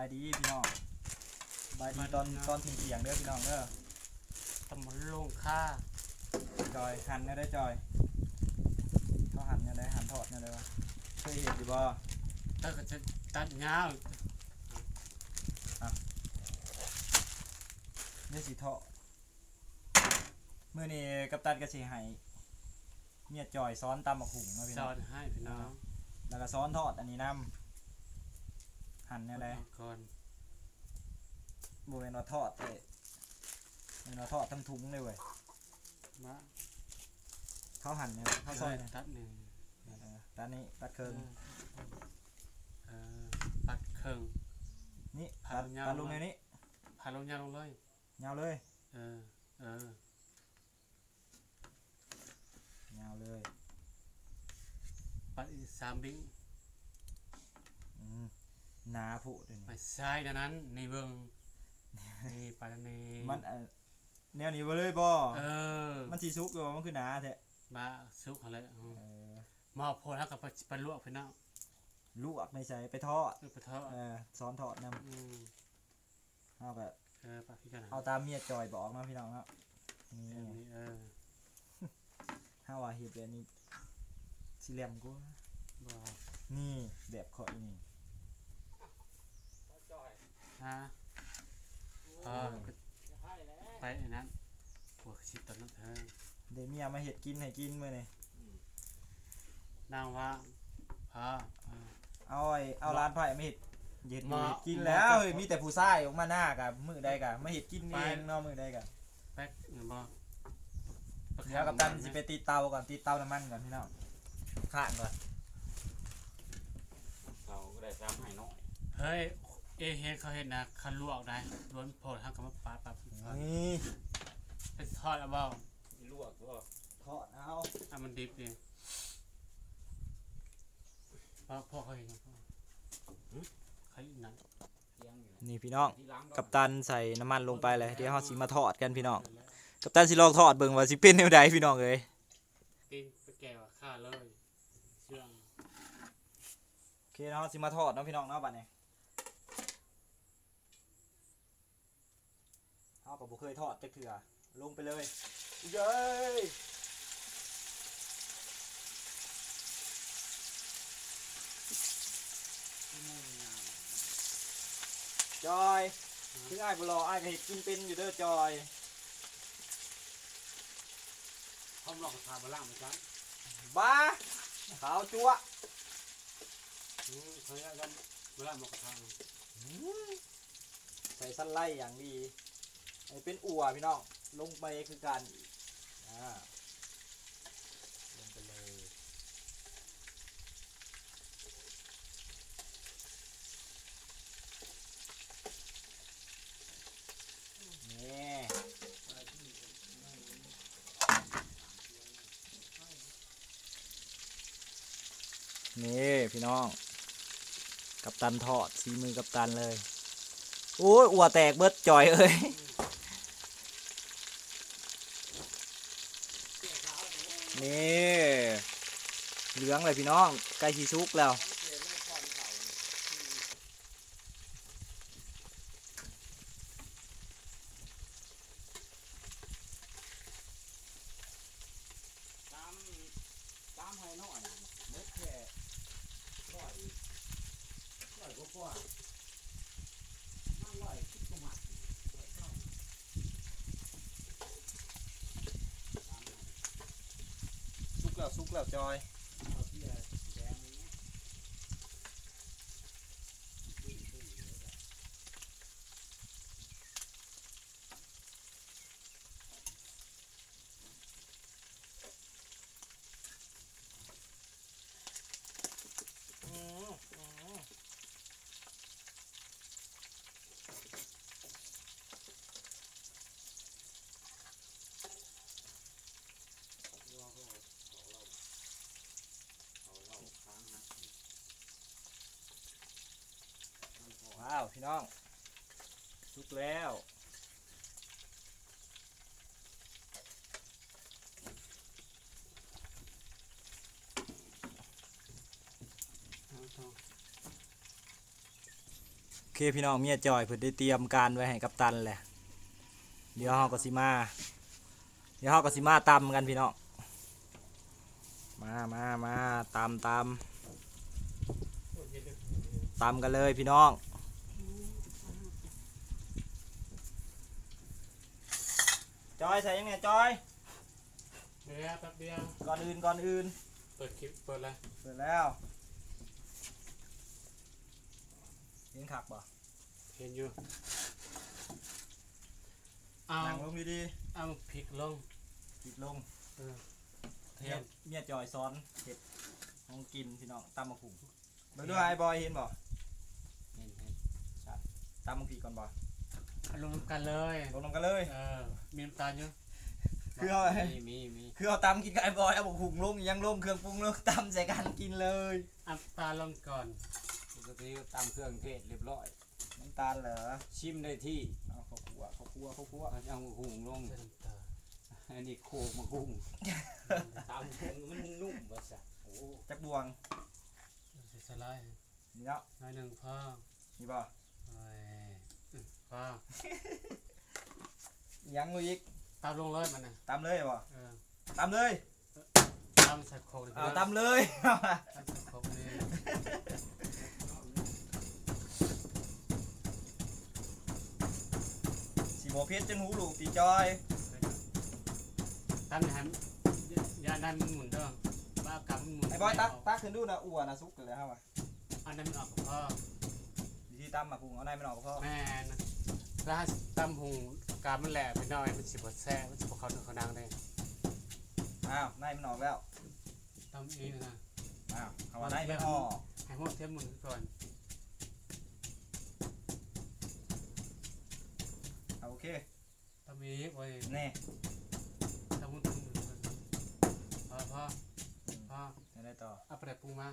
ายดีพี่น้องสบายดีตอนตอนเที่ยงๆเด้อพี่น้องเด้อตำบลลงค่าจอยหั่นเนี่ยได้จอยเขาหั่นเนี่ยได้หั่นทอดเนี่ยได้ปะเคยเห็นอยู่บ่ถ้าก็จะตัดยาวเนี่ยสีทอดมื้อนี้กัปตันก็สิให้เมียจอยซ้อนตำบักหุ่งเนาะพี่สน้อองนให้พี่น้องแล้วก็ซ้อนทอดอันนี้นํ หั่นเนี่ยได้ก่อนบ่แม่นว่าทอดเด้แม่นว่าทอดทั้งถุงเลยเว้ยมาเขาหั่นเนี่ยเขาซอยเนี่ยตัดหนึ่งเออด้านนี้ตัดเคิงเออตัดเครื่องนี่ผ่าตัดยาวตัดลงในนี้ผ่าลงยาวลงเลยยาวเลยเออเออยาวเลยปัดอีกสามบิ้งอืมห นาผุเดี๋ยวไปนี้ซ้ายดังนั้นในเบิ้งนี่ไปทางนี้มันเอ่อแนวนี้บ่เลยบ่เออมันสีซุกอยู่มันคือหนาแท้มาสุกอะไรอืมเออหมอโพดแล้วกับไปลวกพี่น้องลวกในใส่ไปทอดเออไปทอดเออซ้อนทอดนํอืมเอาแบบเออไปพี่กันนะเอาตามเมียจอยบอกเนาะพี่น้องเนาะนี่เออนี่เออถ้าว่าเฮ็ดแบบนี้สิแหลมกูบ่นี่แบบขอยนี่ ฮะเออก็ไปอันนั้นพวกชิดตอนนั้นเธอเดี๋ยวเมียมาเฮ็ดกินให้กินมื้อนี้นางว่าพาเออ เอาไอ้เอาร้านไผ่มาเฮ็ดเฮ็ดอยู่มาเฮ็ดกินมาแล้วจะเฮ้ยมีแต่ผู้ชายออกมาหน้ากับมื้อใดก็มาเฮ็ดกินไปเองเนาะมื้อใดก็แป๊กเงินบ่เดี๋ยวกับตันสิไปตีเตาก่อนตีเตาน้ำมันก่อนพี่น้องข้างก่อนเขาก็ได้ซ้ำให้น้อยเฮ้ย เอเฮ็ดเขาเฮ็ดนะคันลวกได้ล้วนโพดทำกับมาปาดปาดปาดนี่ไปทอดเอาเปล่าลวกก็ทอดเอาอะมันดิบดิพ่อพ่อเขาเห็นยังพ่อหึเขาอีกนั้นเที่ยงอยู่นี่พี่น้องที่ล้างกับตันใส่น้ำมันลงไปเลยเดี๋ยวเราสิมาทอดกันพี่น้องกับตันสิลองทอดเบิ่งว่าสิเป็นแนวใดพี่น้องเอ้ยตีนไปแก่ว่าฆ่าเลยเชื่องโอเคเนาะสิมาทอดเนาะพี่น้องเนาะบัดนี้เฮาก็ บ่เคยทอดจักเทื่อลงไปเลยเย้ยจอยถึงอ้ายบ่รออ้ายก็เฮ็ดกินเป็นอยู่เด้อจอยพร้อมลอกกระทาบะล่างเหมือนกันบ้าขาวจั๊วอืมเขาเรียกกันบะล่างหมอกกระทะใส่สั้นไล่อย่างดี ไอ้เป็นอัวพี่น้องลงไปคือการอ่าลงไปเลยนี่นี่พี่น้อง กับตันทอดสีมือกับตันเลย โอ้ยอัวแตกเบิดจ่อยเอ้ย นี่ เหลืองเลยพี่น้องใกล้ชีชุกแล้ว ตามตามให้น้อยเม็ดแค่ร้อยร้อยกว่ากว่าห้าร้อยคิดประมาณร้อยเก้าตามให้ ซุกแล้วซุกแล้วจอย เอาที่แดงนี้ ว้าวพี่ น้องซุกแล้วเอเคพี่น้องเมียจอยเพิ่นได้เตรียมการไว้ให้กัปตันแหละเดี๋ยวเฮาก็สิมา เดี๋ยวเฮาก็สิมาตำกันพี่น้องมามามาตำตำตำกันเลยพี่น้อง จอยใส่ยังไงจอย เดี๋ยวแป๊บเดียวก่อนอื่นก่อนอื่น เปิดคลิปเปิดเลยเสร็จแล้วเห็นขักบ่เห็นอยู่เอานั่งลงดีเอาพริกลงๆปิดลงเออเทีเมียยม เมียจอยซ้อนเห็ดของกินพี่น้องตำมะขุ่งเบิ่งด้วยไอ้บอยเห็นบ่เห็นเห็นตำมะผีก่อนบ่เอา ลงน้ำกันเลยลงลงกันเลย เออมีน้ำตาลอยู่คือเอามีมีมีคือเอาตำกินกับไอ้บอยเอามะขุ่งลงยังลงเครื่องปรุงลงตำใส่กันกินเลยน้ำตาลลงก่อนปกติตามเครื่องเทศเรียบร้อย น้ำตาลเหรอชิมได้ที่เอาข้าวคั่วข้าวคั่วข้าวคั่วเอาเอาหุงลงใส่น้ำตาลอันนี้โคกมาหุงตามหุงมันนุ่มว่าซะโอ้จักบวงใส่สไลด์นี่เนาะหน้อยหนึ่งพ่อนี่บ่โอ้ย อื้อพ่อยังงูอีกตามลงเลยมันนะตำเลยบ่เออตำเลยตามใส่โคกเลยเอาตำเลยเอามาตามใส่โคกนี่สีโมเพชรจนหูลูกตีจอยตามหันยาดันมันหมุนเด้อบ้ากำมันหมุนไอ้บอยตักตักขึ้นดูนะอ้วนนะซุกกันเลยฮะวะอันนั้นมันออกกับพ่อวิธีตำมาพุงเอาในมันออกก็พอแม่น ถ้าตำหุงกามันแหลกไปหน่อยมันสิบแซ่มันสิบเขาถึงเขาดังเลยอ้าวในมันออกแล้วตำนี้นะอ้าวเอาว่าในไม่ออกให้หมดเทียมหมุนก่อนเอาโอเคตำนี้ไว้แน่ตำมุนตำมุนก่อพ่อพ่อพอจะได้ต่อเอาไปแต่ปรุงมา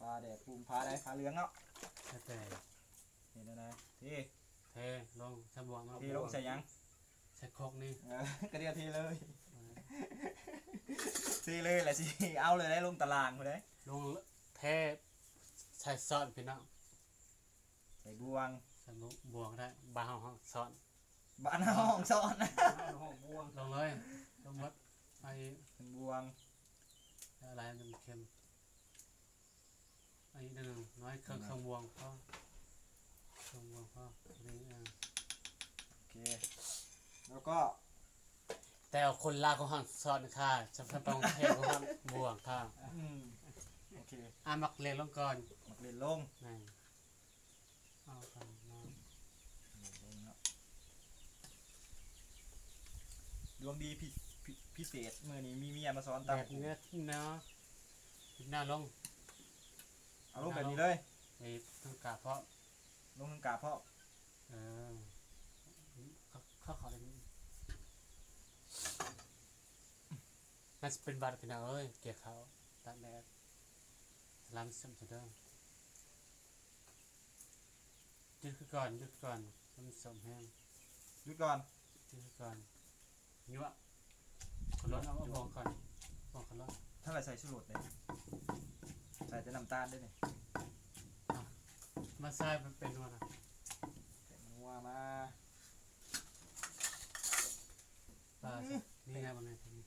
ปลาแดดปูพาได้พาเหลืองเนาะแต่เห็นได้ที เทลงสบวงมาทีลงใส่หยังใส่โคกนี่เออกระเดียวทีเลยทีเลยแหละสิเอาเลยได้ลงตารางไปเลยลงเทใส่ซอสพี่น้องใส่บวงใส่บวงได้บาห้องซอสบ้านห้องซ้อนนะห้องบวงลงเลยลงหมดไอ้เป็นบวงอะไรมันเค็มไอ้หนึ่งน้อยเครื่องเครื่องบวงพ่อ เครื่องบวงพ่อนี่เออโอเค แล้วก็แต่เอาคนลาวเขาห้องซอสค่ะจะเป็นปองเทพเขาห้องบวงค่ะอืมโอเคอะมักเลียงลงก่อนมักเล่นลงนี่เอากันนะลงเนาะดวงดีพิพิพิเศษมื่อนี้มีเมียมาสอนแบตามบนี้เนาะพิดหน้าลงเอาลงแบบนี้เลยไอ้ต้องกาเพราะ ลงทั้งกาบเพราะเออเขาเขาขอเลยมันจะเป็นบาดพี่น้องเอ้ยเกี่ยวเขาตัดแดดลำซ้ำสุดเด้อยืดขึ้นก่อนยืดก่อนมันสมแห้งหยุดก่อนยืดก่อนยั่วขลดเอาเอาบองก่อนบองขลดถ้าเราใส่ชูรสเลยใส่แต่น้ำตาลด้วยนี่ มาใส่มันเป็นว่านะใส่นัวมาปลานี่ไงบางไงตรงนี้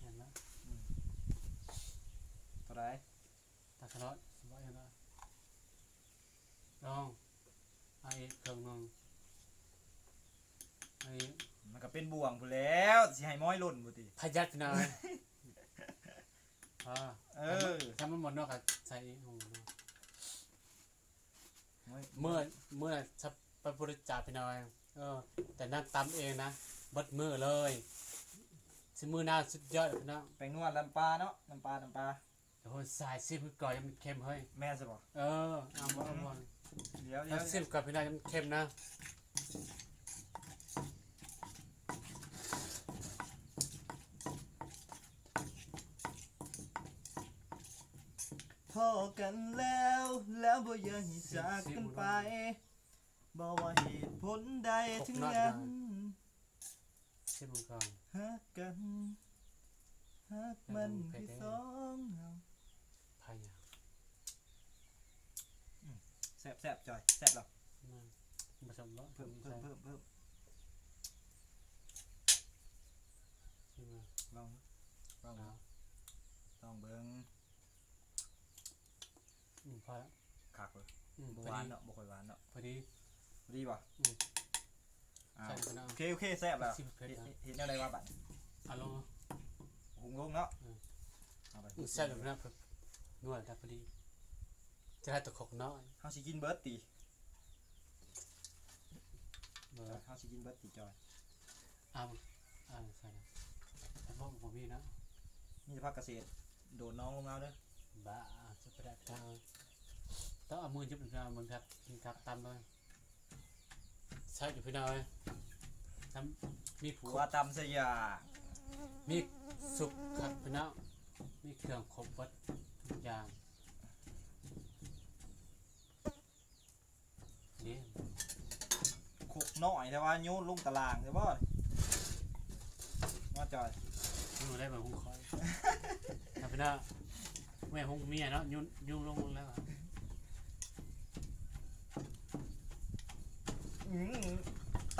เห็นแล้วเท่าไหรตาขลดสบายแล้วลองไอ้เครื่องนึงไอ้มันก็เป็นบ่วงพู้นแล้วสิให้ม้อยหล่นบุติพยัดหน่อยอ่าเออ ถ้ามันหมดเนอกก็ใส่อีกหูเนาะม้อย เมื่อเมื่อจะไปบริจาคไปหน่อยเออ แต่นั่งตำเองนะเบัดมือเลยสิมือหน้าสุดยอดเลยพี่น้องแป้งนวดน้ำปลาเนาะน้ำปลาน้ำปลาเดี๋ยวสายซิมก่อนยังมันเค็มเฮ้ยแม่นสิบ่เออเอาบ่เอาบ่เดี๋ยวเดี๋ยถ้าวซิมก่อนพี่น้องยังมันเค็มนะ พอกันแล้ว แล้วบ่อยากให้จากกันไปบ่ว่าเหตุผลใดถึงนั้นซิมก่อนฮักกันฮักมันคือสองเฮาพายาสแซ่บแซ่บจอยแซ่บหรอผสมแล้วเพิ่มเพิ่มเพิ่มเพิ่มลองลองลองเบิ้งอืม พอแล้ว คักเลยอืมบ่พหอวานดีเนาะบ่ค่อยหวานเนาะพอดีพอดีป่ะอืม อ่าใส่ไปนะโอเคโอเคแซ่บแล้วสิบเผ็ดเห็นนะ เห็นอะไรวะบัดเอาลง หุงลงเนาะอืม เอาไปอืมใส่แบบนั้นเพิ่มนวดได้พอดี จะได้ตะขกน้อยเฮาสิกินเบิร์ดตีเบอร์เฮาสิกินเบิร์ดตีจอยเอาเอาใส่นะแต่พวกผมมีนะนี่จะพักเกษตรโดนน้องลงมาเด้อบ้าจะประดับทางต้อง เอามือจุบหนึ่งเอามือครับกินครับตามเลยใช่อยู่พี่น้อยทำมีผัขัววตำเสียา มีสุกครับพี่น้องมีเครื่องครบวัดทุกอย่างนี่ขกน้อยแต่ว่าโยนลงตารางใช่ป่ะว่าจอย หนูได้แบบหุ้งคอย ครับพี่น้องแม่หุ้งเมียเนาะยุ่งยุ่งลงแล้วอะอืม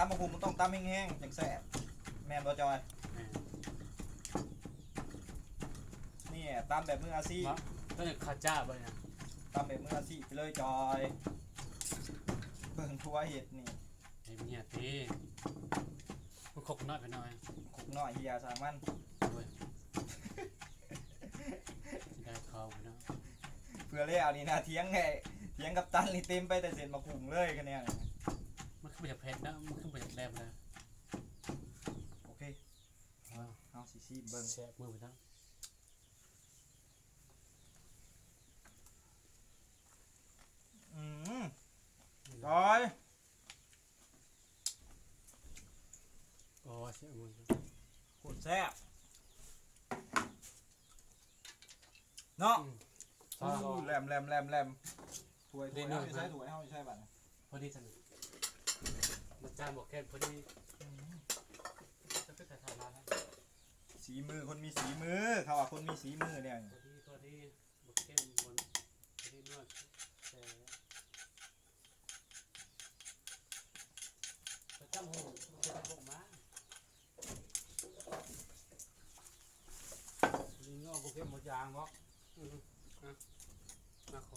ตำมะพุงมันต้องตำแห้งๆจังแซ่บแม่นบ่จอยแม่นี่ตำแบบมืออาชีพวะต้นข้าวจ้าบ่เนี่ยตำแบบมืออาชีพไปเลยจอย เบิ่งทัวเห็ดนี่ไอ้เมียตีมันขกน้อยไปหน่อยขกน้อยเฮียสร้างมันเว้ยสิได้เขาพี่น้องเพื่อเลี้ยวนี่นะเถียงไงเถียงกับตันนี่เต็มไปแต่เส้นมะพุงเลยกันเนี่ย มันขึ้นมาจากเพชรนะมันขึ้นมาจากแรมนะโอเคว้าวเอาสิซีเบิ่งแสบมือพี่น้องอืมจอยโอ้เสียมือโคตรแซ่บเนาะพออู้แหลมแหลมแหลมแหลมถวยถวยเอาไปใช้ถวยเอาไปใช้บัตรพอดีจัง มาจ้างบอกแค่พอดีจะไปถ่ายทายร้านแล้วสีมือคนมีสีมือเขาว่าคนมีสีมือเนี่ยพอดีพอดีบอกแค่บนพอดีนวดแต่ประจำหูมันจะบอกมาลิงเอาโปเกมอนยางบอกอือฮะมาขอ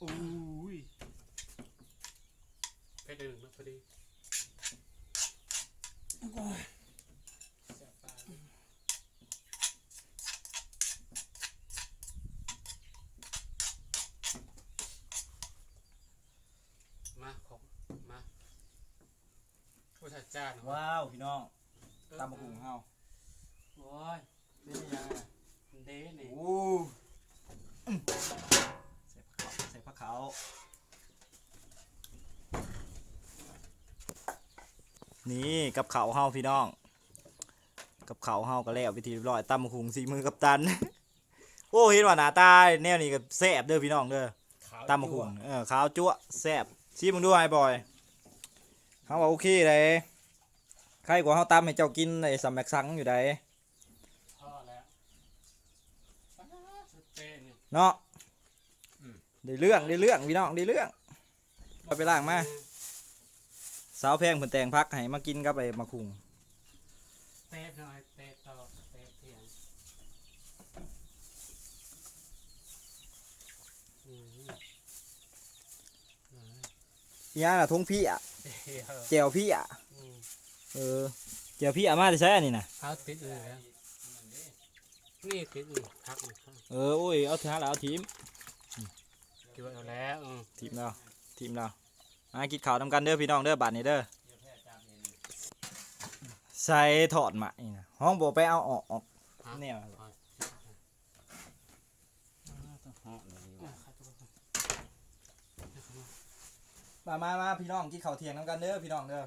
อุ้ย แค่เดินมาพอดีแสบตามาของมาผู้ชายจ้าเนาะ ว้าวพี่น้องตำมะพุงเฮาโอ้ยเป็นยังไงเด้นี่โอ้ใส่ผักขาวใส่ผักขาวนี่กับเขาวเฮาพี่น้อง กับเขาวเฮาก็แล้วพิธีเรียบร้อยตำมะพุงสีมือกับตัน โอ้เห็นว่าหน้าตาแนวนี้ก็แซ่บเด้อพี่น้องเด้อตำมมะขุงเออขาวจั๊วะแซ่บซีมึงด้วยไอ้บอยเขาว่าโอเคเลย ใครกว่าเขาตำให้เจ้ากินไอ้สำแม็กซังอยู่ได้พ่อแล้วป้าสุดเต้นี่ เนาะได้เรื่องได้เรื่องพี่น้องได้เรื่องเอาไปล้างมาสาวแพงเพิ่นแต่งพักให้มากินกับไอ้มะคุงเตะหน่อยเตะต่อเตะเถียงอืมอืมอีหยังน่ะทงพี่อะเดี๋ยว แจวพี่อะอืม เออแจวพี่อะมาได้ใช้อันนี้น่ะเอาติดเลยแล้วนี่ติดอืมพักหนึ่งครับเออโอ้ยเอาทีละแล้วเอาทีมคิดว่าเอาแล้วอืมทีมเราทีมเรามากินข้าวทำกันเด้อพี่น้องเด้อบัดนี้เด้อใส่ถอดมานี่นะห้องบ่ไปเอาออกออกเนี่ยอะอะครับทุกคนมามามาพี่น้องกินข้าวเที่ยงน้ำกันเด้อพี่น้องเด้อ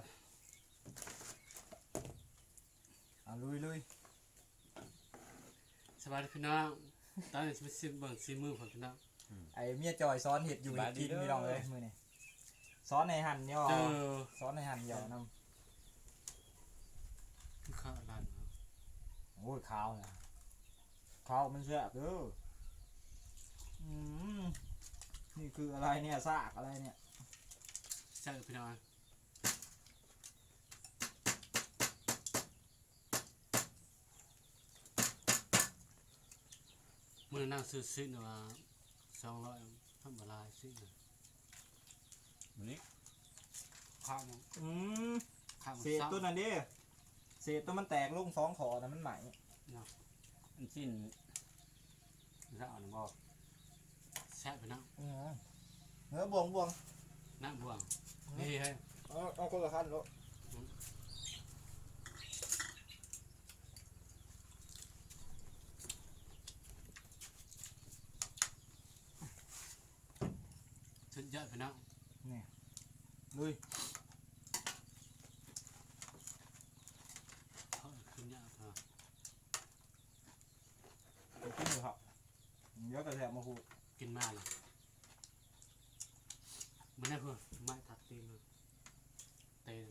เอาลุยลุยสวัสดีพี่น้อง ตอนนี้จะไปซิมเบิ่งซิมือผมพี่น้อง ไอ้เมียจอยซ้อนเห็ดอยู่เห็ดกินพี่น้องเลยมือนี่ซ้อนในหั่นย่อเออซ้อนในหั่นย่อน้ข้าวร้านเนาะำโอ้ยขาวนะขาวมันแซ่บเด้ออืมนี่คืออะไรเนี่ยซากอะไรเนี่ย ใช่พี่น้อย มื่อนั่งซื้อซื้อมาสองร้อยทำบลายซื้อวันนี้ข้าวมันอืมข้าวมันเศษตัวนั้นดิเศษตัวมันแตกลงสองขอนะมันไหมอันสิ้นถ้าอ่านบอกแซ่บไปนะอืมเนื้อบวงบวงน้ำบวงนี่ให้เอาเอาคนละขั้นลูก สุ ดยอดไปนะลุยเขาขึ้นยากอะไปกินอยู่ครับเดี๋ยวกระแทกมาหูกินมาเลยมันได้เพื่อไม้ทัดตีนเลยเต็ม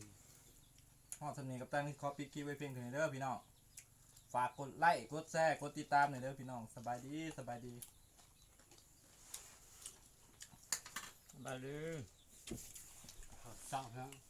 ฮอดสำเนียงกับตันที่ขอปิดคลิปไว้เพียงเท่านี้เด้อพี่น้อง ฝากกดไลค์ กดแชร์ กดติดตามหน่อยเด้อพี่น้อง สบายดี สบายดี Salut. Ah, 上山。